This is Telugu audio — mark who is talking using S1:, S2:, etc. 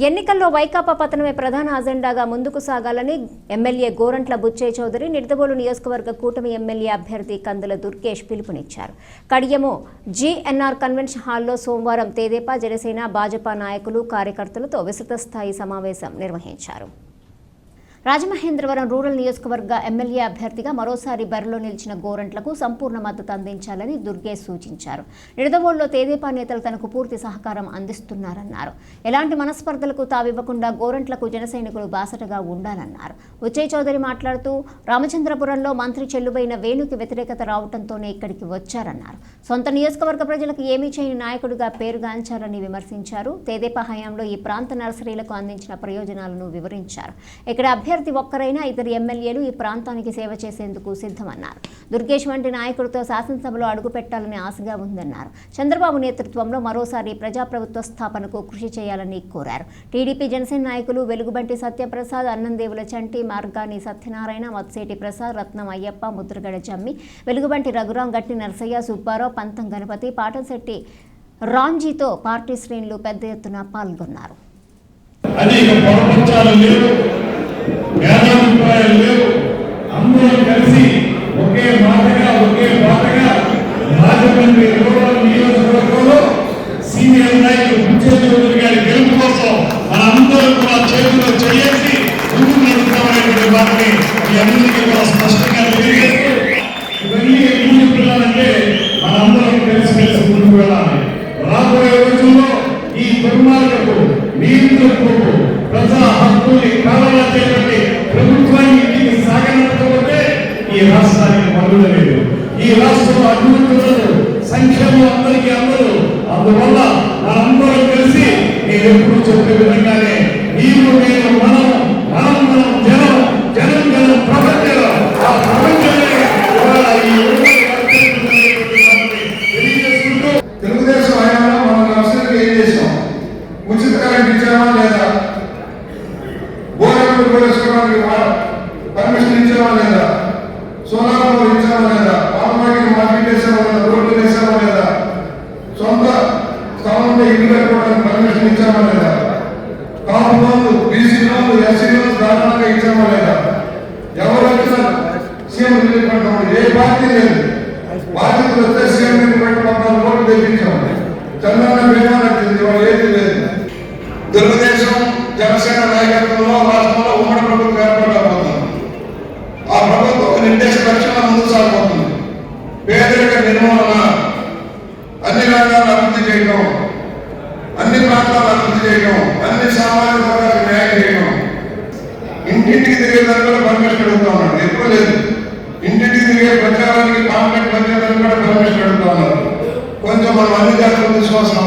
S1: ఎన్నికల్లో వైకాపా పతనమే ప్రధాన అజెండాగా ముందుకు సాగాలని ఎమ్మెల్యే గోరంట్ల బుచ్చయ్య చౌదరి నిడదవోలు నియోజకవర్గ కూటమి ఎమ్మెల్యే అభ్యర్థి కందుల దుర్గేష్ పిలుపునిచ్చారు. కడియము జీఎన్ఆర్ కన్వెన్షన్ హాల్లో సోమవారం తేదేపా జనసేన భాజపా నాయకులు కార్యకర్తలతో విస్తృత స్థాయి సమావేశం నిర్వహించారు. రాజమహేంద్రవరం రూరల్ నియోజకవర్గ ఎమ్మెల్యే అభ్యర్థిగా మరోసారి బరిలో నిలిచిన గోరంట్లకు సంపూర్ణ మద్దతు అందించాలని దుర్గే సూచించారు. నిడదవోల్లో తేదేపా నేతలు తనకు పూర్తి సహకారం అందిస్తున్నారన్నారు. ఎలాంటి మనస్పర్ధలకు తావివ్వకుండా గోరంట్లకు జనసైనికులు బాసటగా ఉండాలన్నారు. ఉచ్చయ్ చౌదరి మాట్లాడుతూ రామచంద్రపురంలో మంత్రి చెల్లుబైన వేణుకి వ్యతిరేకత రావడంతోనే ఇక్కడికి వచ్చారన్నారు. సొంత నియోజకవర్గ ప్రజలకు ఏమీ చేయని నాయకుడిగా పేరుగాంచారని విమర్శించారు. తేదేపా హయాంలో ఈ ప్రాంత నర్సరీలకు అందించిన ప్రయోజనాలను వివరించారు. ఇక్కడ అభ్యర్థి ఒక్కరైనా ఇద్దరు ఎమ్మెల్యేలు ఈ ప్రాంతానికి సేవ చేసేందుకు సిద్ధమన్నారు. దుర్గేష్ వంటి నాయకుడితో శాసనసభలో అడుగుపెట్టాలని ఆశగా ఉందన్నారు. చంద్రబాబు నేతృత్వంలో మరోసారి ప్రజాప్రభుత్వ స్థాపనకు కృషి చేయాలని కోరారు. టీడీపీ జనసేన నాయకులు వెలుగుబంటి సత్యప్రసాద్ అన్నందేవుల చంటి మార్గాని సత్యనారాయణ మత్సేటి ప్రసాద్ రత్నం అయ్యప్ప ముద్రగడ జమ్మి వెలుగుబంటి రఘురాం గట్టి నరసయ్య సుబ్బారావు పంతం గణపతి పాటంశెట్టి రాంజీతో పార్టీ శ్రేణులు పెద్ద ఎత్తున పాల్గొన్నారు.
S2: అనేక లేవు భేదాభిప్రాయాలు లేవు. అందరూ కలిసి ఒకే మాటగా ఒకే బాటగా రాజమండ్రి రూరల్ నియోజకవర్గంలో సీనియర్ నాయకులు బుచ్చే చౌదరి గారి గెలుపు కోసం మనందరూ కూడా చేతిలో చేసి ముందుకు నడుస్తామనేటువంటి వాటిని మీ అందరికీ కూడా స్పష్టంగా తెలియజేస్తూ ఇవన్నీ ఎందుకు చెప్తున్నానంటే మనందరం కలిసి కలిసి ముందుకు వెళ్ళాలి. రాబోయే రోజుల్లో ఈ దుర్మార్గపు నియంత్రణకు ప్రజా హక్కుల్ని కావాలనేటువంటి ప్రభుత్వాన్ని ఇంటికి సాగనకపోతే ఈ రాష్ట్రానికి మనుగడ లేదు. ఈ రాష్ట్రంలో అభివృద్ధులను సంక్షేమం అందరికీ అందరూ అందువల్ల మనందరం కలిసి నేను ఎప్పుడు చెప్పే
S3: విధంగా బోర్డు వేసుకోవడానికి పర్మిషన్ ఇచ్చామా లేదా? సోలార్ పవర్ ఇచ్చామా లేదా? పాలమాకి మార్కెట్ వేసామా లేదా? రోడ్లు వేసామా లేదా? సొంత స్థలంలో ఇల్లు కట్టుకోవడానికి పర్మిషన్ ఇచ్చామా లేదా? కాపు లోన్లు బీసీ లోన్లు ఎస్సీ లోన్లు దారుణంగా ఇచ్చామా లేదా? ఎవరు వచ్చినా సీఎం రిలీఫ్ ఏ పార్టీ లేదు. బాధ్యత వస్తే సీఎం రిలీఫ్ అంటే పద్నాలుగు కోట్లు తెప్పించాం చంద్రబాబు బీమా ఏది లేదు. తెలుగుదేశం జనసేన నాయకత్వంలో రాష్ట్రంలో ఉమ్మడి ప్రభుత్వం ఏర్పడబోతుంది ఆ ప్రభుత్వం ఒక నిర్దేశ లక్ష్యంలో ముందుకు సాగిపోతుంది పేదరిక నిర్మూలన అన్ని రంగాలు అభివృద్ధి చేయడం అన్ని ప్రాంతాలు అభివృద్ధి చేయడం అన్ని సామాజిక వర్గాలకు న్యాయం చేయడం ఇంటింటికి తిరిగేదాన్ని కూడా పర్మిషన్ అడుగుతా ఉన్నాడు. ఎక్కువ లేదు. ఇంటింటికి తిరిగే ప్రచారానికి కాంట్రాక్ట్ పనిచేయడానికి కూడా పర్మిషన్ అడుగుతా ఉన్నారు కొంచెం మనం అన్ని జాగ్రత్తలు తీసుకోవాల్సిన